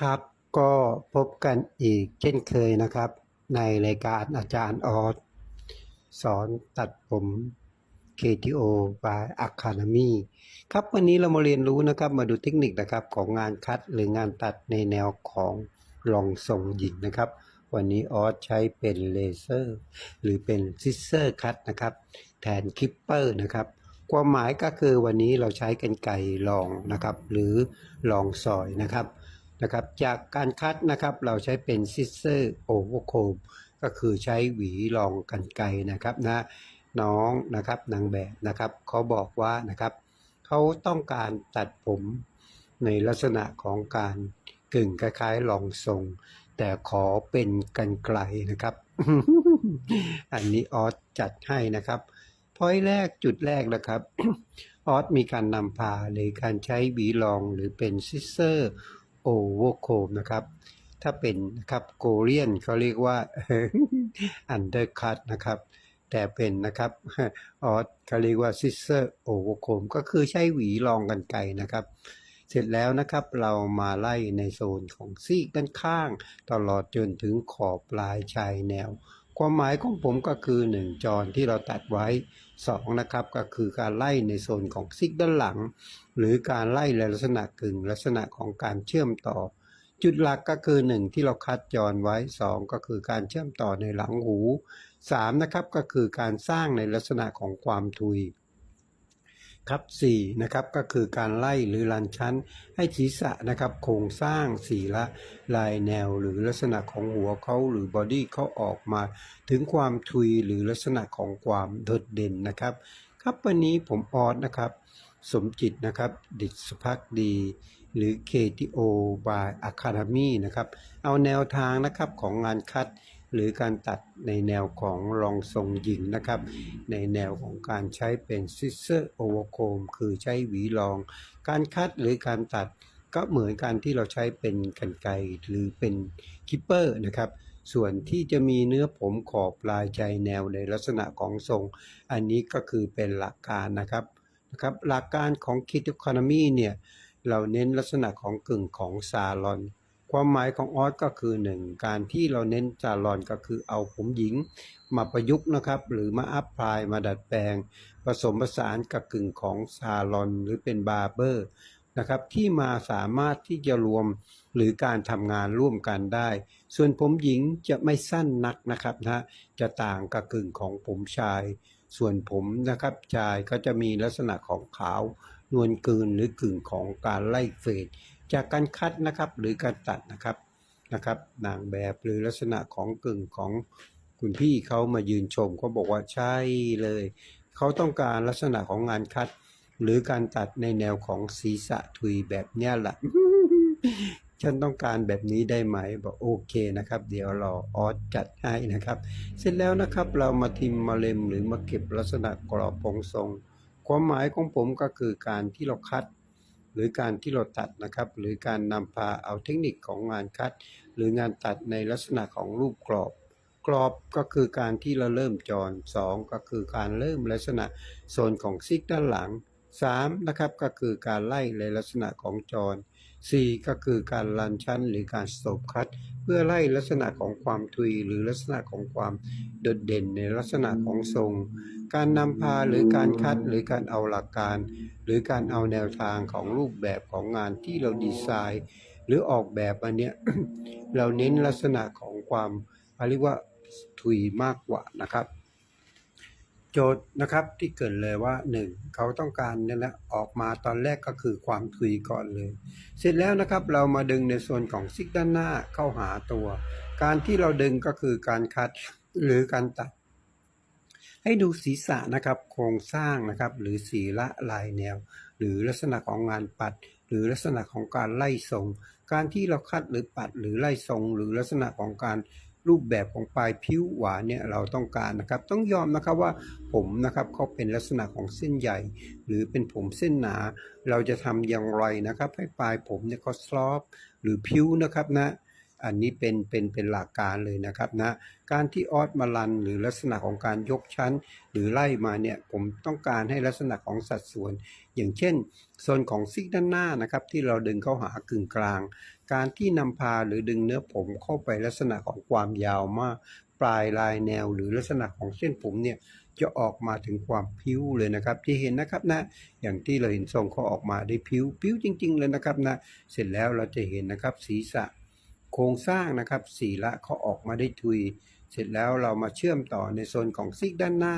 ครับก็พบกันอีกเช่นเคยนะครับ ในรายการอาจารย์ออสสอนตัดผม KTO by Academy ครับวันนี้เรามาเรียนรู้นะครับมาดูเทคนิคนะครับของงานคัดหรืองานตัดในแนวของรองทรงหญิงนะครับ วันนี้ออสใช้เป็นเลเซอร์หรือเป็นซิสเซอร์คัตนะครับ แทนคลิปเปอร์นะครับความหมายก็คือวันนี้เราใช้กันไก่ลองนะครับ หรือลองซอยนะครับ นะครับจากการคัดนะครับเราใช้เป็นซิสเซอร์โอเวอร์โคมก็คือใช้หวีรองกันไกนะครับนะน้องนะครับนางแบบนะครับเขาบอกว่านะครับเขาต้องการตัดผมในลักษณะของการกึ่งคล้ายๆรองทรง แต่ขอเป็นกันไกลนะครับ อันนี้ออสจัดให้นะครับพอยแรกจุดแรกนะครับ ออสมีการนำพาในการใช้หวีรองหรือเป็นซิสเซอร์ โอเวอร์โคมนะครับ ถ้าเป็นนะครับโกเลียนเขาเรียกว่าอันเดอร์คัตนะครับ แต่เป็นนะครับออสเขาเรียกว่าซิสเซอร์โอเวอร์โคมก็คือใช้หวีรองกันไกรนะครับ เสร็จแล้วนะครับเรามาไล่ในโซนของซีกด้านข้าง ตลอดจนถึงขอบปลายชายแนว ความหมายของผมก็คือ 1จอนที่เราตัดไว้ 2นะครับก็คือการไล่ในโซนของซิกด้านหลัง หรือการไล่ในลักษณะกึ่งลักษณะของการเชื่อมต่อ จุดหลักก็คือ 1 ที่เราคัดจรไว้ 2 ก็คือการเชื่อมต่อในหลังหู 3 นะครับก็คือการสร้างในลักษณะของความทุย ครับ4นะครับก็คือการไล่หรือลันชั้น ให้ศีรษะนะครับโครงสร้างสีละลายแนวหรือลักษณะของหัวเขาหรือบอดี้เขาออกมา ถึงความทุยหรือลักษณะของความโดดเด่นนะครับ ครับวันนี้ผมออสนะครับ สมจิตนะครับดิษพักดี หรือ KTO by Academy นะครับเอาแนวทางนะครับของงานคัด หรือการตัดในแนวของรองทรงหญิงนะครับ ในแนวของการใช้เป็นซิสเซอร์โอเวอร์โคมคือใช้หวีรอง การคัดหรือการตัดก็เหมือนการที่เราใช้เป็นกันไกรหรือเป็นคิปเปอร์นะครับส่วนที่จะมีเนื้อผมขอบปลายใจแนวในลักษณะของทรง อันนี้ก็คือเป็นหลักการนะครับนะครับหลักการของคิด e คอนมีเนี่ยเราเน้นลักษณะของกึ่งของซาลอน ความหมายของออสก็คือหนึ่งการที่เราเน้นซาลอนก็คือเอาผมหญิงมาประยุกต์นะครับ หรือมาอัพพลายมาดัดแปลง ผสมผสานกับกึ่งของซาลอนหรือเป็นบาร์เบอร์นะครับที่มาสามารถที่จะรวมหรือการทำงานร่วมกันได้ ส่วนผมหญิงจะไม่สั้นนักนะครับนะจะต่างกับกึ่งของผมชาย ส่วนผมนะครับชายก็จะมีลักษณะของขาวนวลกืนหรือกึ่งของการไล่เฟด จากการคัดนะครับหรือการตัดนะครับนะครับนางแบบหรือลักษณะของกึ่งของคุณพี่เขามายืนชมเขาบอกว่าใช่เลย เขาต้องการลักษณะของงานคัด หรือการตัดในแนวของศีรษะทุยแบบเนี้ยแหละฉันต้องการแบบนี้ได้ไหมบอกโอเคนะครับ เดี๋ยวเราออสจัดให้นะครับ เสร็จแล้วนะครับเรามาทิมมาเล็มหรือมาเก็บลักษณะกรอบโปรงทรง ความหมายของผมก็คือการที่เราคัด หรือการที่เราตัดนะครับ หรือการนำพาเอาเทคนิคของงานคัด หรืองานตัดในลักษณะของรูปกรอบ กรอบก็คือการที่เราเริ่มจรสองก็คือการเริ่มลักษณะโซนของซิกด้านหลังสามนะครับก็คือการไล่ในลักษณะของจร 4 ก็คือการลันชั้นหรือการสโตปคัตเพื่อไล่ลักษณะของความทุยหรือลักษณะของความโดดเด่นในลักษณะของทรง การนำพาหรือการคัดหรือการเอาหลักการ หรือการเอาแนวทางของรูปแบบของงานที่เราดีไซน์ หรือออกแบบอันเนี้ยเราเน้นลักษณะของความเรียกว่าทุยมากกว่านะครับ โจทย์นะครับที่เกิดเลยว่า 1. เขาต้องการเนี่ยนะออกมาตอนแรกก็คือความทุยก่อนเลย เสร็จแล้วนะครับเรามาดึงในส่วนของซิกด้านหน้าเข้าหาตัว การที่เราดึงก็คือการคัดหรือการตัด ให้ดูศีรษะนะครับโครงสร้างนะครับหรือสีละลายแนว หรือลักษณะของงานปัด หรือลักษณะของการไล่ทรง การที่เราคัดหรือปัดหรือไล่ทรง หรือลักษณะของการ รูปแบบของปลายผิวหวานเนี่ยเราต้องการนะครับ ต้องยอมนะครับว่าผมนะครับเขาเป็นลักษณะของเส้นใหญ่ หรือเป็นผมเส้นหนา เราจะทำอย่างไรนะครับ ให้ปลายผมเนี่ยเขาซอฟหรือผิวนะครับนะ อันนี้เป็นเป็นเป็นหลักการเลยนะครับนะการที่ออสมารันหรือลักษณะของการยกชั้น หรือไล่มาเนี่ยผมต้องการให้ลักษณะของสัดส่วน อย่างเช่นโซนของซิกด้านหน้านะครับที่เราดึงเข้าหากึ่งกลาง การที่นำพาหรือดึงเนื้อผมเข้าไปลักษณะของความยาวมาก ปลายลายแนวหรือลักษณะของเส้นผมเนี่ยจะออกมาถึงความพิ้วเลยนะครับที่เห็นนะครับนะอย่างที่เราเห็นทรงเขาออกมาได้พิ้วพิ้วจริง ๆ เลยนะครับนะเสร็จแล้วเราจะเห็นนะครับศีรษะ โครงสร้างนะครับสีละเขาออกมาได้ทุย เสร็จแล้วเรามาเชื่อมต่อในโซนของซีกด้านหน้า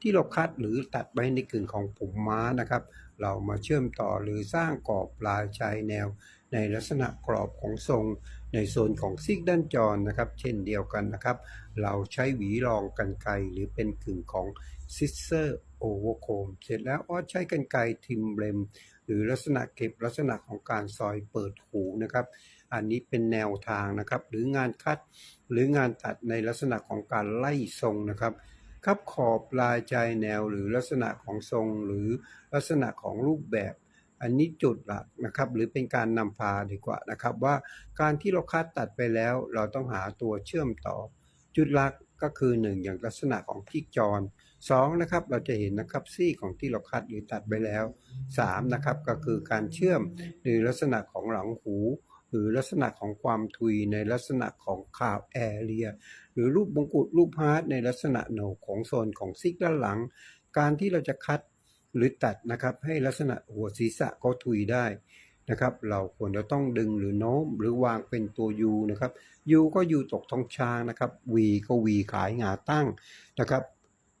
ที่เราคัดหรือตัดไว้ในกึ่งของผมม้านะครับ เรามาเชื่อมต่อหรือสร้างกรอบลายชายแนว ในลักษณะกรอบของทรง ในโซนของซีกด้านจรนะครับ เช่นเดียวกันนะครับ เราใช้หวีรองกันไกหรือเป็นกึ่งของซิสเซอร์โอเวอร์โคมเสร็จแล้วออใช้กันไกทิมเบรม หรือลักษณะเก็บลักษณะของการซอยเปิดหูนะครับ อันนี้เป็นแนวทางนะครับ หรืองานคัดหรืองานตัดในลักษณะของการไล่ทรงนะครับครับขอบลายใจแนวหรือลักษณะของทรงหรือลักษณะของรูปแบบ อันนี้จุดหลักนะครับ หรือเป็นการนำพาดีกว่านะครับ ว่าการที่เราคัดตัดไปแล้ว เราต้องหาตัวเชื่อมต่อ จุดลักก็คือ 1 อย่างลักษณะของที่จร 2 นะครับ เราจะเห็นนะครับซี่ของที่เราคัดหรือตัดไปแล้ว 3 นะครับ ก็คือการเชื่อมหรือลักษณะของหลังหู หรือลักษณะของความทุยในลักษณะของคาวแอเรีย หรือรูปมงกุฎรูปฮาร์ดในลักษณะโหนกของโซนของซิกด้านหลัง การที่เราจะคัดหรือตัดนะครับให้ลักษณะหัวศีรษะเขาทุยได้ นะครับ เราควรจะต้องดึงหรือโน้มหรือวางเป็นตัว U นะครับ U ก็ U ตกท้องช้างนะครับ V ก็ V ขายหงาตั้งนะครับ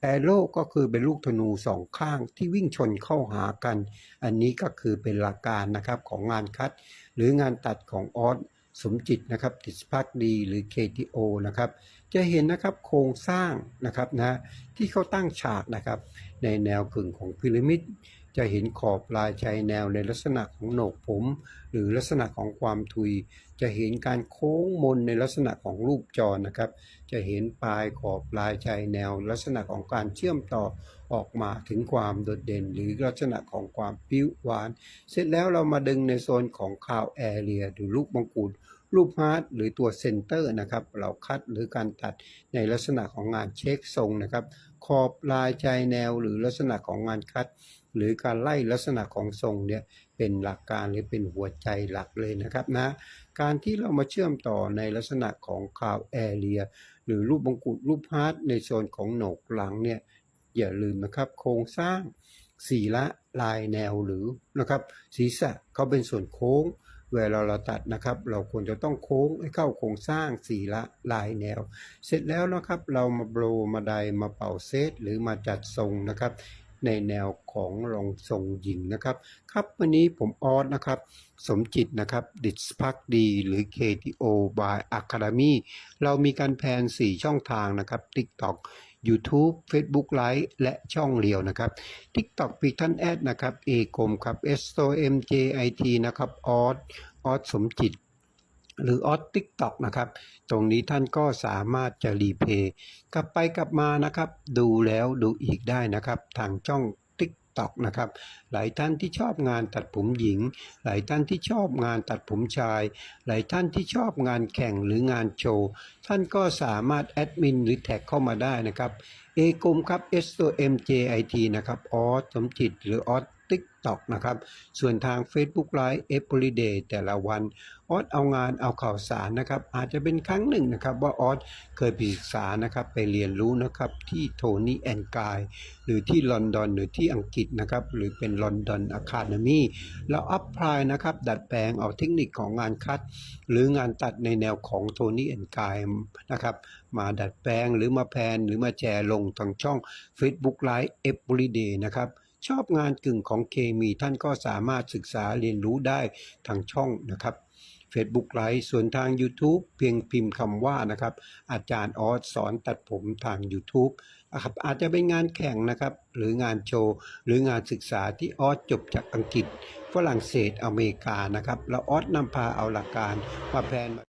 แอโร่ก็คือเป็นลูกธนูสองข้างที่วิ่งชนเข้าหากัน อันนี้ก็คือเป็นหลักการนะครับของงานคัด หรืองานตัดของออสสมจิตนะครับติสพักดีหรือ KTO นะครับจะเห็นนะครับโครงสร้างนะครับนะที่เขาตั้งฉากนะครับในแนวกึ่งของพีระมิด จะเห็นขอบลายชายแนวในลักษณะของโหนกผม หรือลักษณะของความทุย จะเห็นการโค้งมนในลักษณะของรูปจรนะครับ จะเห็นปลายขอบลายชายแนว ลักษณะของการเชื่อมต่อออกมาถึงความโดดเด่น หรือลักษณะของความปิ้วหวาน เสร็จแล้วเรามาดึงในโซนของคาวแอเรียหรือลูกมงกุฎรูปฮาร์ดหรือตัวเซนเตอร์นะครับ เราคัดหรือการตัดในลักษณะของงานเช็คทรงนะครับ ขอบลายชายแนวหรือลักษณะของงานคัด หรือการไล่ลักษณะของทรงเนี่ยเป็นหลักการหรือเป็นหัวใจหลักเลยนะครับนะการที่เรามาเชื่อมต่อในลักษณะของคาวแอเรียหรือรูปมงกุฎรูปฮาร์ดในโซนของโหนกหลังเนี่ยอย่าลืมนะครับโครงสร้างสีละลายแนวหรือนะครับศีรษะเขาเป็นส่วนโค้ง เวลาเราตัดนะครับ เราควรจะต้องโค้งให้เข้าโครงสร้างสีละลายแนว เสร็จแล้วนะครับเรามาโบรมาไดมาเป่าเซตหรือมาจัดทรงนะครับ ในแนวของรองทรงหญิงนะครับ ครับวันนี้ผมออสนะครับ สมจิตนะครับ ดิสพักดีหรือ KTO by Academy เรามีการแพน 4 ช่องทางนะครับ TikTok YouTube Facebook Live และช่องเรียวนะครับ TikTok ปีท่านแอดนะครับ A กลมครับ S O M J I T นะครับออสออสสมจิต หรือออสทิกตอกนะครับ ตรงนี้ท่านก็สามารถจะรีเพย์กลับไปกลับมานะครับ ดูแล้วดูอีกได้นะครับ ทางช่อง TikTok นะครับ หลายท่านที่ชอบงานตัดผมหญิง หลายท่านที่ชอบงานตัดผมชาย หลายท่านที่ชอบงานแข่งหรืองานโชว์ ท่านก็สามารถแอดมินหรือแท็กเข้ามาได้นะครับเอกลมครับ S O M J I T นะครับออสสมจิตหรือออส TikTok นะครับ ส่วนทาง Facebook Live Everyday แต่ละวันออสเอางานเอาข่าวสารนะครับ อาจจะเป็นครั้งหนึ่งนะครับ ว่าออสเคยไปศึกษานะครับไปเรียนรู้นะครับที่โทนี่แอนกายหรือที่ลอนดอนหรือที่อังกฤษนะครับ หรือเป็นลอนดอนอะคาเดมีแล้วอัพพลายนะครับ ดัดแปลงเอาเทคนิคของงานคัด หรืองานตัดในแนวของโทนี่แอนกายนะครับมาดัดแปลงหรือมาแพนหรือมาแชร์ลงทางช่อง Facebook Live Everyday นะครับ ชอบงานกึ่งของเคมีท่านก็สามารถศึกษาเรียนรู้ได้ทางช่องนะครับ Facebook ไลฟ์ส่วนทาง YouTube เพียงพิมพ์คำว่านะครับ อาจารย์ออสสอนตัดผมทาง YouTube นะครับอาจจะเป็นงานแข่งนะครับ หรืองานโชว์ หรืองานศึกษาที่ออสจบจากอังกฤษ ฝรั่งเศสอเมริกานะครับ แล้วออสนำพาเอาหลักการมาแพลน